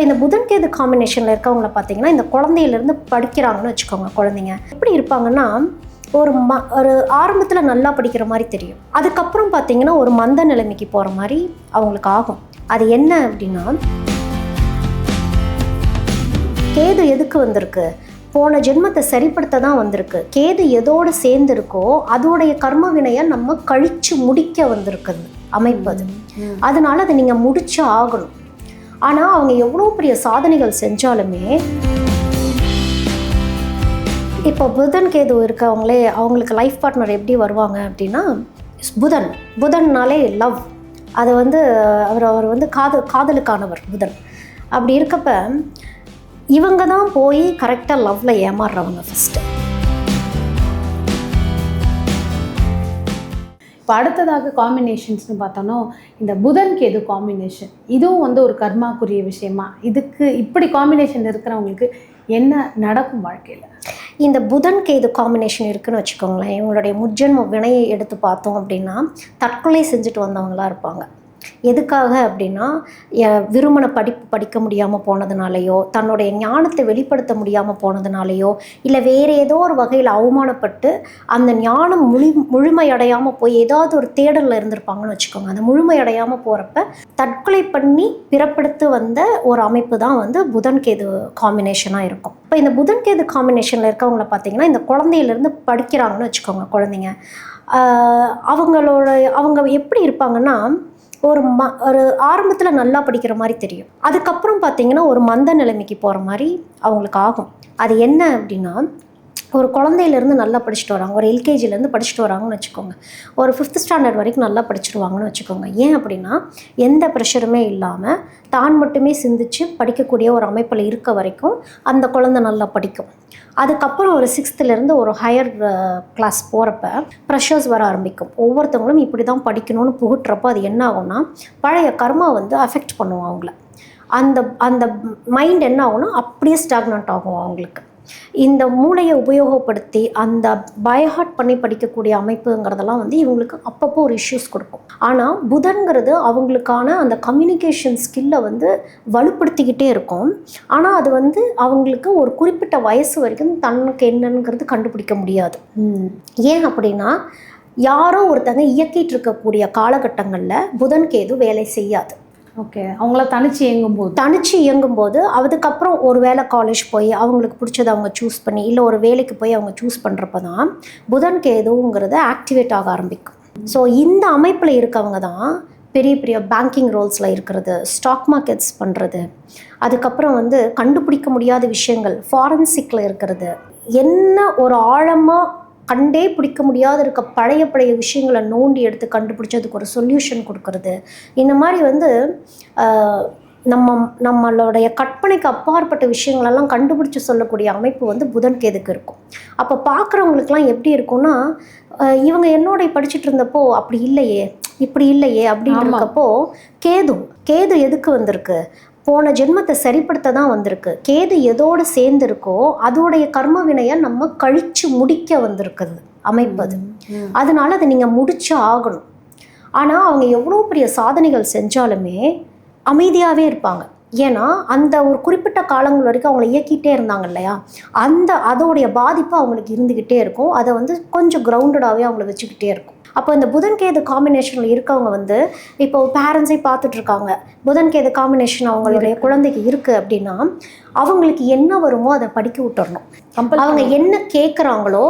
இப்போ இந்த புதன் கேது காம்பினேஷனில் இருக்கவங்கள பார்த்தீங்கன்னா இந்த குழந்தையிலேருந்து படிக்கிறாங்கன்னு வச்சுக்கோங்க குழந்தைங்க. எப்படி இருப்பாங்கன்னா ஒரு ம ஒரு ஆரம்பத்தில் நல்லா படிக்கிற மாதிரி தெரியும். அதுக்கப்புறம் பார்த்தீங்கன்னா ஒரு மந்த நிலைமைக்கு போகிற மாதிரி அவங்களுக்கு ஆகும். அது என்ன அப்படின்னா கேது எதுக்கு வந்திருக்கு? போன ஜென்மத்தை சரிப்படுத்த தான் வந்திருக்கு. கேது எதோடு சேர்ந்துருக்கோ அதோடைய கர்ம வினையை நம்ம கழிச்சு முடிக்க வந்திருக்குது அமைப்பது. அதனால அதை நீங்கள் முடிச்சு ஆகணும். ஆனால் அவங்க எவ்வளோ பெரிய சாதனைகள் செஞ்சாலுமே இப்போ புதன் கேது இருக்கவங்களே அவங்களுக்கு லைஃப் பார்ட்னர் எப்படி வருவாங்க அப்படின்னா புதன். புதன்னாலே லவ் அது வந்து அவர் அவர் வந்து காதல் காதலுக்கானவர் புதன். அப்படி இருக்கப்ப இவங்க தான் போய் கரெக்டாக லவ்வில் ஏமாறுறவங்க ஃபஸ்ட்டு இப்போ அடுத்ததாக காம்பினேஷன்ஸ்னு பார்த்தோன்னா இந்த புதன் கேது காம்பினேஷன் இதுவும் வந்து ஒரு கர்மாக்குரிய விஷயமா? இதுக்கு இப்படி காம்பினேஷன் இருக்கிறவங்களுக்கு என்ன நடக்கும் வாழ்க்கையில்? இந்த புதன் கேது காம்பினேஷன் இருக்குன்னு வச்சுக்கோங்களேன் இவங்களுடைய முஜன்ம வினையை எடுத்து பார்த்தோம் அப்படின்னா தற்கொலை செஞ்சுட்டு வந்தவங்களா இருப்பாங்க. எதுக்காக அப்படின்னா விரும்பின படிப்பு படிக்க முடியாமல் போனதுனாலையோ தன்னுடைய ஞானத்தை வெளிப்படுத்த முடியாமல் போனதுனாலையோ இல்லை வேறு ஏதோ ஒரு வகையில் அவமானப்பட்டு அந்த ஞானம் முழு முழுமையடையாமல் போய் ஏதாவது ஒரு தேடலில் இருந்திருப்பாங்கன்னு வச்சுக்கோங்க. அந்த முழுமையடையாமல் போகிறப்ப தற்கொலை பண்ணி பிறப்படுத்து வந்த ஒரு அமைப்பு தான் வந்து புதன் கேது காம்பினேஷனாக இருக்கும். இப்போ இந்த புதன் கேது காம்பினேஷனில் இருக்கவங்கள பார்த்தீங்கன்னா இந்த குழந்தையிலேருந்து படிக்கிறாங்கன்னு வச்சுக்கோங்க குழந்தைங்க. அவங்களோட அவங்க எப்படி இருப்பாங்கன்னா ஒரு ம ஒரு ஆரம்பத்தில் நல்லா படிக்கிற மாதிரி தெரியும். அதுக்கப்புறம் பார்த்தீங்கன்னா ஒரு மந்த நிலைமைக்கு போகிற மாதிரி அவங்களுக்கு ஆகும். அது என்ன அப்படின்னா ஒரு குழந்தையிலேருந்து நல்லா படிச்சுட்டு வராங்க. ஒரு எல்கேஜிலேருந்து படிச்சுட்டு வராங்கன்னு வச்சுக்கோங்க. ஒரு ஃபிஃப்த் ஸ்டாண்டர்ட் வரைக்கும் நல்லா படிச்சுடுவாங்கன்னு வச்சுக்கோங்க. ஏன் அப்படின்னா எந்த ப்ரெஷருமே இல்லாமல் தான் மட்டுமே சிந்திச்சு படிக்கக்கூடிய ஒரு அமைப்பில் இருக்க வரைக்கும் அந்த குழந்தை நல்லா படிக்கும். அதுக்கப்புறம் ஒரு சிக்ஸ்த்துலேருந்து ஒரு ஹையர் கிளாஸ் போகிறப்ப ப்ரெஷர்ஸ் வர ஆரம்பிக்கும். ஒவ்வொருத்தவங்களும் இப்படி தான் படிக்கணும்னு புகுட்டுறப்போ அது என்ன ஆகும்னா பழைய கர்மா வந்து அஃபெக்ட் பண்ணுவோம் அவங்கள. அந்த அந்த மைண்ட் என்ன ஆகும்னா அப்படியே ஸ்டாக்னண்ட் ஆகும் அவங்களுக்கு. இந்த மூளையை உபயோகப்படுத்தி அந்த பயஹார்ட் பண்ணி படிக்கக்கூடிய அமைப்புங்கிறதெல்லாம் வந்து இவங்களுக்கு அப்பப்போ ஒரு இஷ்யூஸ் கொடுக்கும். ஆனால் புதன்கிறது அவங்களுக்கான அந்த கம்யூனிகேஷன் ஸ்கில்லை வந்து வலுப்படுத்திக்கிட்டே இருக்கும். ஆனால் அது வந்து அவங்களுக்கு ஒரு குறிப்பிட்ட வயசு வரைக்கும் தனக்கு என்னங்கிறது கண்டுபிடிக்க முடியாது. ஏன் அப்படின்னா யாரோ ஒருத்தங்க இயக்கிட்டு இருக்கக்கூடிய காலகட்டங்களில் புதன் கேது வேலை செய்யாது. ஓகே அவங்கள தனிச்சு இயங்கும் போது தனிச்சு இயங்கும்போது அதுக்கப்புறம் ஒரு வேளை காலேஜ் போய் அவங்களுக்கு பிடிச்சதை அவங்க சூஸ் பண்ணி இல்லை ஒரு வேலைக்கு போய் அவங்க சூஸ் பண்ணுறப்ப தான் புதன் கேதுங்கிறது ஆக்டிவேட் ஆக ஆரம்பிக்கும். ஸோ இந்த அமைப்பில் இருக்கவங்க தான் பெரிய பெரிய பேங்கிங் ரோல்ஸில் இருக்கிறது ஸ்டாக் மார்க்கெட்ஸ் பண்ணுறது அதுக்கப்புறம் வந்து கண்டுபிடிக்க முடியாத விஷயங்கள் ஃபாரன்சிக்கில் இருக்கிறது என்ன ஒரு ஆழமாக கண்டே பிடிக்க முடியாத இருக்க பழைய பழைய விஷயங்களை நோண்டி எடுத்து கண்டுபிடிச்சி அதுக்கு ஒரு சொல்யூஷன் கொடுக்கறது. இந்த மாதிரி வந்து நம்ம நம்மளுடைய கற்பனைக்கு அப்பாற்பட்ட விஷயங்களெல்லாம் கண்டுபிடிச்சு சொல்லக்கூடிய அமைப்பு வந்து புதன் கேதுக்கு இருக்கும். அப்போ பார்க்குறவங்களுக்குலாம் எப்படி இருக்கும்னா இவங்க என்னோட படிச்சுட்டு இருந்தப்போ அப்படி இல்லையே இப்படி இல்லையே அப்படின்னு. இருக்கப்போ கேது கேது எதுக்கு வந்திருக்கு? போன ஜென்மத்தை சரிப்படுத்த தான் வந்திருக்கு. கேது எதோடு சேர்ந்துருக்கோ அதோடைய கர்ம வினையை நம்ம கழிச்சு முடிக்க வந்திருக்குது அமைப்பது. அதனால அதை நீங்கள் முடிச்சு ஆகணும். ஆனால் அவங்க எவ்வளோ பெரிய சாதனைகள் செஞ்சாலுமே அமைதியாகவே இருப்பாங்க. ஏன்னா அந்த ஒரு குறிப்பிட்ட காலங்கள் வரைக்கும் அவங்கள இயக்கிட்டே இருந்தாங்க இல்லையா? அந்த அதோடைய பாதிப்பு அவங்களுக்கு இருந்துக்கிட்டே இருக்கும். அதை வந்து கொஞ்சம் கிரவுண்டடாகவே அவங்கள வச்சுக்கிட்டே இருக்கும். அப்போ இந்த புதன் கேது காம்பினேஷனில் இருக்கவங்க வந்து இப்போ பேரண்ட்ஸே பார்த்துட்டு இருக்காங்க புதன் கேது காம்பினேஷன் அவங்களுடைய குழந்தைக்கு இருக்குது அப்படின்னா அவங்களுக்கு என்ன வருமோ அதை படிக்க விட்டுறணும். அவங்க என்ன கேட்குறாங்களோ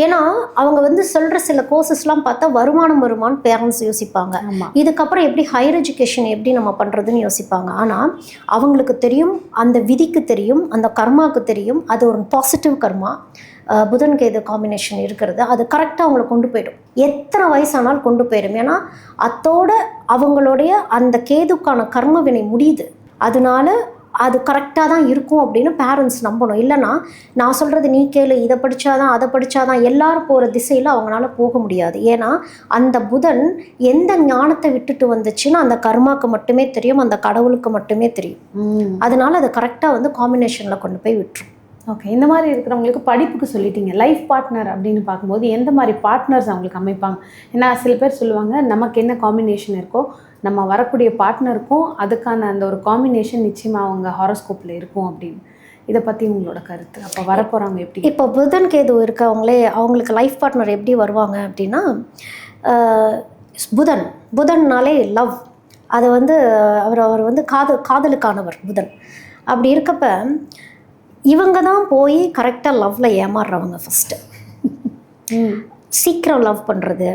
ஏன்னா அவங்க வந்து சொல்கிற சில கோர்சஸ்லாம் பார்த்தா வருமானம் வருமானு பேரண்ட்ஸ் யோசிப்பாங்க. இதுக்கப்புறம் எப்படி ஹையர் எஜுகேஷன் எப்படி நம்ம பண்ணுறதுன்னு யோசிப்பாங்க. ஆனால் அவங்களுக்கு தெரியும் அந்த விதிக்கு தெரியும் அந்த கர்மாவுக்கு தெரியும். அது ஒரு பாசிட்டிவ் கர்மா. புதன் கேது காம்பினேஷன் இருக்கிறது. அது கரெக்டாக அவங்கள கொண்டு போயிடும். எத்தனை வயசானாலும் கொண்டு போயிடும். ஏன்னா அத்தோட அவங்களுடைய அந்த கேதுக்கான கர்ம வினை முடியுது. அதனால அது கரெக்டாக தான் இருக்கும் அப்படின்னு பேரண்ட்ஸ் நம்பணும். இல்லைன்னா நான் சொல்கிறது நீ கேளு இதை படித்தாதான் அதை படித்தாதான் எல்லாரும் போகிற திசையில் அவங்களால போக முடியாது. ஏன்னா அந்த புதன் எந்த ஞானத்தை விட்டுட்டு வந்துச்சுன்னு அந்த கர்மாக்கு மட்டுமே தெரியும் அந்த கடவுளுக்கு மட்டுமே தெரியும். அதனால அதை கரெக்டாக வந்து காம்பினேஷனில் கொண்டு போய் விட்டுரும். ஓகே இந்த மாதிரி இருக்கிறவங்களுக்கு படிப்புக்கு சொல்லிட்டீங்க. லைஃப் பார்ட்னர் அப்படின்னு பார்க்கும்போது எந்த மாதிரி பார்ட்னர்ஸ் அவங்களுக்கு அமைப்பாங்க? ஏன்னா சில பேர் சொல்லுவாங்க நமக்கு என்ன காம்பினேஷன் இருக்கோ நம்ம வரக்கூடிய பார்ட்னருக்கும் அதுக்கான அந்த ஒரு காம்பினேஷன் நிச்சயமாக அவங்க ஹாரோஸ்கோப்பில் இருக்கும் அப்படின்னு. இதை பற்றி உங்களோட கருத்து. அப்போ வரப்போகிறவங்க எப்படி? இப்போ புதன் கேது இருக்கவங்களே அவங்களுக்கு லைஃப் பார்ட்னர் எப்படி வருவாங்க அப்படின்னா புதன். புதன்னாலே லவ் அது வந்து அவர் அவர் வந்து காதல் காதலுக்கானவர் புதன். அப்படி இருக்கப்ப இவங்க தான் போய் கரெக்டாக லவ்வில் ஏமாறுறவங்க ஃபஸ்ட்டு சீக்கிரம் லவ் பண்ணுறது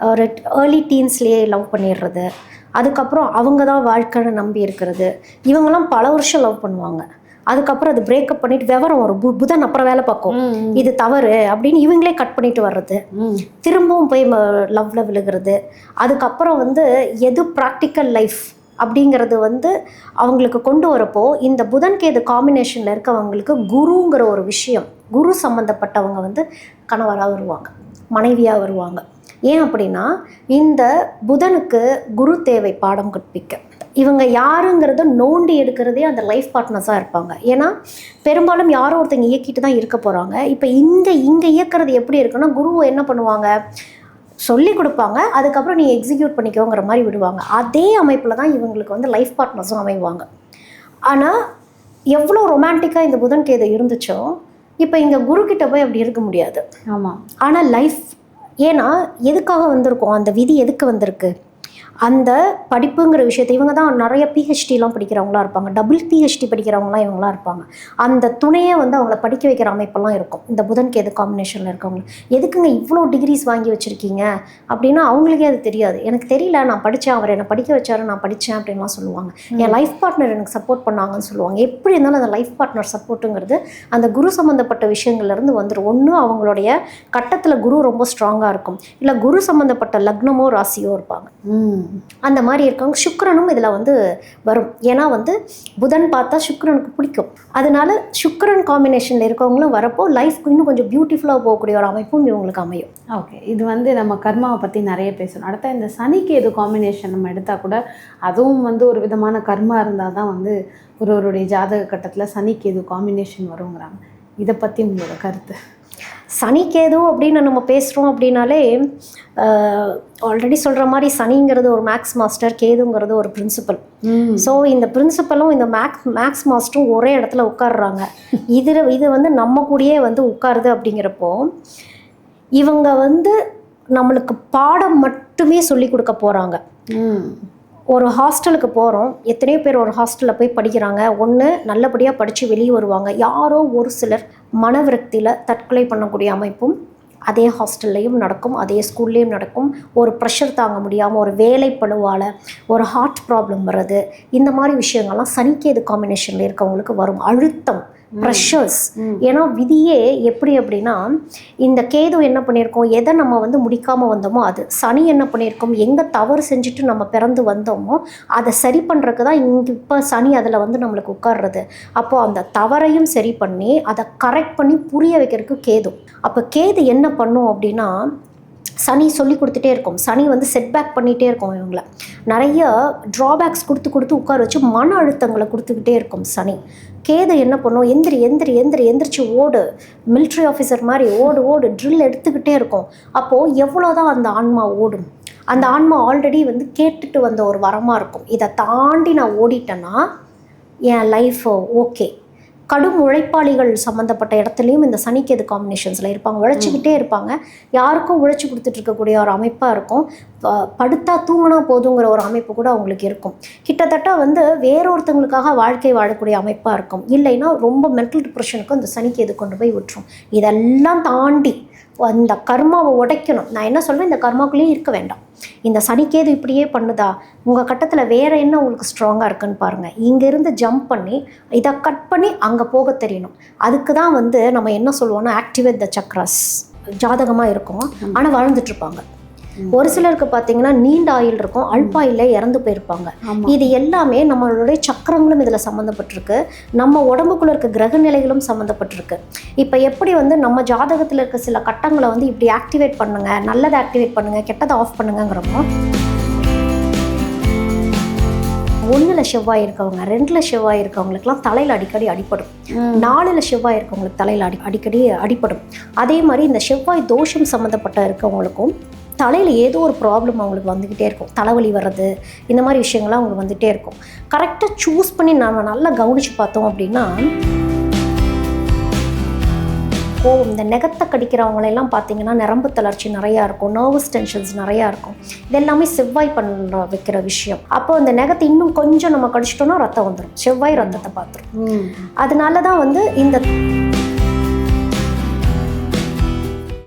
ஒரு ஏர்லி டீன்ஸ்லேயே லவ் பண்ணிடுறது. அதுக்கப்புறம் அவங்க தான் வாழ்க்கைன்னு நம்பி இருக்கிறது. இவங்கெல்லாம் பல வருஷம் லவ் பண்ணுவாங்க. அதுக்கப்புறம் அது பிரேக்கப் பண்ணிட்டு விவரம் வரும். பு- புதன் அப்புறம் வேலை பார்க்கும். இது தவறு அப்படின்னு இவங்களே கட் பண்ணிட்டு வர்றது. திரும்பவும் போய் லவ்ல விழுகிறது. அதுக்கப்புறம் வந்து எது ப்ராக்டிக்கல் லைஃப் அப்படிங்கிறது வந்து அவங்களுக்கு கொண்டு வரப்போ இந்த புதன் கேது காம்பினேஷனில் இருக்கவங்களுக்கு குருங்கிற ஒரு விஷயம் குரு சம்மந்தப்பட்டவங்க வந்து கணவராக வருவாங்க மனைவியாக வருவாங்க. ஏன் அப்படின்னா இந்த புதனுக்கு குரு தேவை பாடம் கற்பிக்க. இவங்க யாருங்கிறத நோண்டி எடுக்கிறதே அந்த லைஃப் பார்ட்னர்ஸாக இருப்பாங்க. ஏன்னா பெரும்பாலும் யாரோ ஒருத்தங்க இயக்கிட்டு தான் இருக்க போகிறாங்க இப்போ இங்கே இங்கே இயக்கிறது எப்படி இருக்குன்னா குரு என்ன பண்ணுவாங்க? சொல்லி கொடுப்பாங்க. அதுக்கப்புறம் நீ எக்ஸிக்யூட் பண்ணிக்கோங்கிற மாதிரி விடுவாங்க. அதே அமைப்பில் தான் இவங்களுக்கு வந்து லைஃப் பார்ட்னர்ஸும் அமைவாங்க. ஆனால் எவ்வளோ ரொமான்டிக்காக இந்த புதன் கேது இருந்துச்சோ இப்போ இங்கே குரு கிட்ட போய் அப்படி இருக்க முடியாது. ஆமாம் ஆனால் லைஃப் ஏன்னா எதுக்காக வந்திருக்கோம்? அந்த விதி எதுக்கு வந்திருக்கு? அந்த படிப்புங்கிற விஷயத்தை இவங்க தான் நிறைய பிஹெச்டிலாம் படிக்கிறவங்களா இருப்பாங்க. டபுள் பிஹெச்டி படிக்கிறவங்களாம் இவங்களாம் இருப்பாங்க. அந்த துணையே வந்து அவங்கள படிக்க வைக்கிற அமைப்பெல்லாம் இருக்கும். இந்த புதன் கேது காம்பினேஷனில் இருக்கவங்க எதுக்குங்க இவ்வளோ டிகிரிஸ் வாங்கி வச்சுருக்கீங்க? அப்படின்னா அவங்களுக்கே அது தெரியாது. எனக்கு தெரியல நான் படித்தேன் அவர் என்னை படிக்க வச்சாரு நான் படித்தேன் அப்படின்லாம் சொல்லுவாங்க. என் லைஃப் பார்ட்னர் எனக்கு சப்போர்ட் பண்ணாங்கன்னு சொல்லுவாங்க. எப்படி இருந்தாலும் அந்த லைஃப் பார்ட்னர் சப்போர்ட்டுங்கிறது அந்த குரு சம்மந்தப்பட்ட விஷயங்கள்லேருந்து வந்துடும் ஒன்று அவங்களுடைய கட்டத்தில் குரு ரொம்ப ஸ்ட்ராங்காக இருக்கும். இல்லை குரு சம்மந்தப்பட்ட லக்னமோ ராசியோ இருப்பாங்க. அந்த மாதிரி இருக்கவங்க சுக்கரனும் இதில் வந்து வரும். ஏன்னா வந்து புதன் பார்த்தா சுக்கரனுக்கு பிடிக்கும். அதனால சுக்கரன் காம்பினேஷனில் இருக்கவங்களும் வரப்போ லைஃப்க்கு இன்னும் கொஞ்சம் பியூட்டிஃபுல்லாக போகக்கூடிய ஒரு அமைப்பும் இவங்களுக்கு அமையும். ஓகே இது வந்து நம்ம கர்மாவை பற்றி நிறைய பேசணும். அடுத்த இந்த சனிக்கு எது காம்பினேஷன் நம்ம எடுத்தால் கூட அதுவும் வந்து ஒரு விதமான கர்மா இருந்தால் தான் வந்து ஒருவருடைய ஜாதக கட்டத்தில் சனிக்கு எது காம்பினேஷன் வருங்கிறாங்க. இதை பற்றி உங்களோட கருத்து? சனி கேது அப்படின்னு நம்ம பேசுகிறோம் அப்படின்னாலே ஆல்ரெடி சொல்கிற மாதிரி சனிங்கிறது ஒரு மேக்ஸ் மாஸ்டர் கேதுங்கிறது ஒரு பிரின்சிபல் ஸோ இந்த பிரின்சிபலும் இந்த மேக்ஸ் மேக்ஸ் மாஸ்டரும் ஒரே இடத்துல உட்கார்றாங்க. இதில் இது வந்து நம்ம கூடயே வந்து உட்காருது அப்படிங்கிறப்போ இவங்க வந்து நம்மளுக்கு பாடம் மட்டுமே சொல்லி கொடுக்க போகிறாங்க ஒரு ஹாஸ்டலுக்கு போகிறோம் எத்தனையோ பேர் ஒரு ஹாஸ்டலில் போய் படிக்கிறாங்க. ஒன்று நல்லபடியாக படித்து வெளியே வருவாங்க. யாரோ ஒரு சிலர் மனவிரக்தியில் தற்கொலை பண்ணக்கூடிய அமைப்பும் அதே ஹாஸ்டல்லையும் நடக்கும். அதே ஸ்கூல்லேயும் நடக்கும். ஒரு ப்ரெஷர் தாங்க முடியாமல் ஒரு வேலைப்படுவால் ஒரு ஹார்ட் ப்ராப்ளம் வர்றது இந்த மாதிரி விஷயங்கள்லாம் சனிக்கேது காம்பினேஷனில் இருக்கவங்களுக்கு வரும். அழுத்தம். ப்ரெஷர்ஸ். ஏன்னா விதியே எப்படி அப்படின்னா இந்த கேது என்ன பண்ணியிருக்கோம் எதை நம்ம வந்து முடிக்காமல் வந்தோமோ அது சனி என்ன பண்ணியிருக்கோம் எங்கே தவறு செஞ்சுட்டு நம்ம பிறந்து வந்தோமோ அதை சரி பண்ணுறதுக்கு தான் இங்கே இப்போ சனி அதில் வந்து நம்மளுக்கு உட்கார்றது. அப்போது அந்த தவறையும் சரி பண்ணி அதை கரெக்ட் பண்ணி புரிய வைக்கிறதுக்கு கேது. அப்போ கேது என்ன பண்ணும் அப்படின்னா சனி சொல்லி கொடுத்துட்டே இருக்கும். சனி வந்து செட்பேக் பண்ணிகிட்டே இருக்கும் இவங்கள. நிறைய ட்ராபேக்ஸ் கொடுத்து கொடுத்து உட்கார வச்சு மன அழுத்தங்களை கொடுத்துக்கிட்டே இருக்கும் சனி. கேது என்ன பண்ணும்? எந்திரி எந்திரி எந்திரி எந்திரிச்சு ஓடு. மிலிட்ரி ஆஃபீஸர் மாதிரி ஓடு ஓடு. ட்ரில் எடுத்துக்கிட்டே இருக்கும். அப்போது எவ்வளோதான் அந்த ஆன்மா ஓடும்? அந்த ஆன்மா ஆல்ரெடி வந்து கேட்டுட்டு வந்த ஒரு வரமாக இருக்கும். இதை தாண்டி நான் ஓடிட்டேன்னா என் லைஃப் ஓகே கடும் உழைப்பாளிகள் சம்மந்தப்பட்ட இடத்துலையும் இந்த சனிக்கேது காம்பினேஷன்ஸில் இருப்பாங்க. உழைச்சிக்கிட்டே இருப்பாங்க. யாருக்கும் உழைச்சி கொடுத்துட்டு இருக்கக்கூடிய ஒரு அமைப்பாக இருக்கும். படுத்தா தூங்கினா போதுங்கிற ஒரு அமைப்பு கூட அவங்களுக்கு இருக்கும். கிட்டத்தட்ட வந்து வேறொருத்தங்களுக்காக வாழ்க்கை வாழக்கூடிய அமைப்பாக இருக்கும். இல்லைன்னா ரொம்ப மென்டல் டிப்ரெஷனுக்கு அந்த சனிக்கேது கொண்டு போய் விட்டுரும். இதெல்லாம் தாண்டி அந்த கர்மாவை உடைக்கணும். நான் என்ன சொல்றேன் இந்த கர்மாக்குள்ளேயே இருக்க வேண்டாம். இந்த சனிக்கேது இப்படியே பண்ணுதா? உங்கள் கட்டத்தில் வேற என்ன உங்களுக்கு ஸ்ட்ராங்காக இருக்குன்னு பாருங்கள் இங்கேருந்து ஜம்ப் பண்ணி இதை கட் பண்ணி அங்கே போக தெரியணும். அதுக்கு தான் வந்து நம்ம என்ன சொல்லுவோம்னா ஆக்டிவேட் த சக்ராஸ் ஜாதகமாக இருக்கும். ஆனால் வாழ்ந்துட்டு இருப்பாங்க. ஒரு சிலருக்கு பார்த்தீங்கன்னா நீண்ட ஆயில் இருக்கும் அல்பாயில் இறந்து போயிருப்பாங்க. இது எல்லாமே நம்மளுடைய சக்கரங்களும் இதில் சம்மந்தப்பட்டிருக்கு நம்ம உடம்புக்குள்ள இருக்க கிரக நிலைகளும் சம்மந்தப்பட்டிருக்கு இப்போ எப்படி வந்து நம்ம ஜாதகத்தில் இருக்க சில கட்டங்களை வந்து இப்படி ஆக்டிவேட் பண்ணுங்க நல்லதை ஆக்டிவேட் பண்ணுங்க கெட்டதை ஆஃப் பண்ணுங்கிறோமோ ஒன்றில் செவ்வாய் இருக்கவங்க ரெண்டில் செவ்வாய் இருக்கவங்களுக்குலாம் தலையில் அடிக்கடி அடிப்படும். நாலில் செவ்வாய் இருக்கவங்களுக்கு தலையில் அடி அடிக்கடி அடிப்படும் அதே மாதிரி இந்த செவ்வாய் தோஷம் சம்மந்தப்பட்ட இருக்கவங்களுக்கும் தலையில் ஏதோ ஒரு ப்ராப்ளம் அவங்களுக்கு வந்துக்கிட்டே இருக்கும். தலைவலி வர்றது இந்த மாதிரி விஷயங்கள்லாம் அவங்களுக்கு வந்துகிட்டே இருக்கும். கரெக்டாக சூஸ் பண்ணி நம்ம நல்லா கவனித்து பார்த்தோம் அப்படின்னா கோவம் இந்த நெகத்தை கடிக்கிறவங்களெல்லாம் பார்த்தீங்கன்னா நரம்பு தளர்ச்சி நிறையா இருக்கும் நர்வஸ் டென்ஷன்ஸ் நிறையா இருக்கும். இது எல்லாமே செவ்வாய் பண்ணுற வைக்கிற விஷயம். அப்போ இந்த நெகத்தை இன்னும் கொஞ்சம் நம்ம கடிச்சிட்டோம்னா ரத்தம் வந்துடும் செவ்வாய் ரத்தத்தை பார்த்துரும். அதனால தான் வந்து இந்த